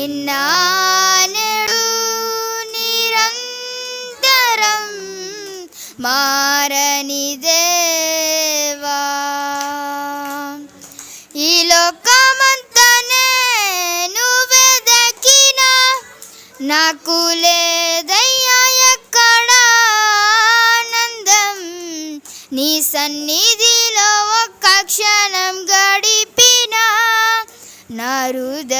నిన్న నిరంతరం మారని దేవా. ఈ లోకమంతనే నేను వెదకినా నాకు లేదయ్యా ఎక్కడ ఆనందం. నీ సన్నిధిలో ఒక్క క్షణం గడిపిన నా హృదయ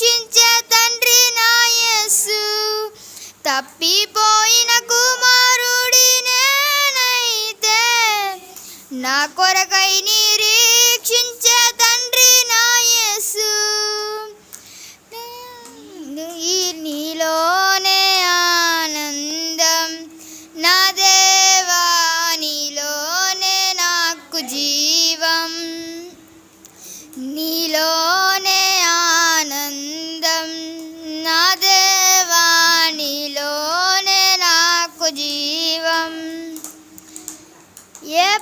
రక్షించే తండ్రి నాయసు తప్పిపోయిన కుమారుడి నేనైతే నా కొరక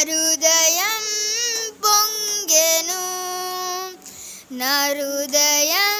హృదయం పొంగెను నా హృదయం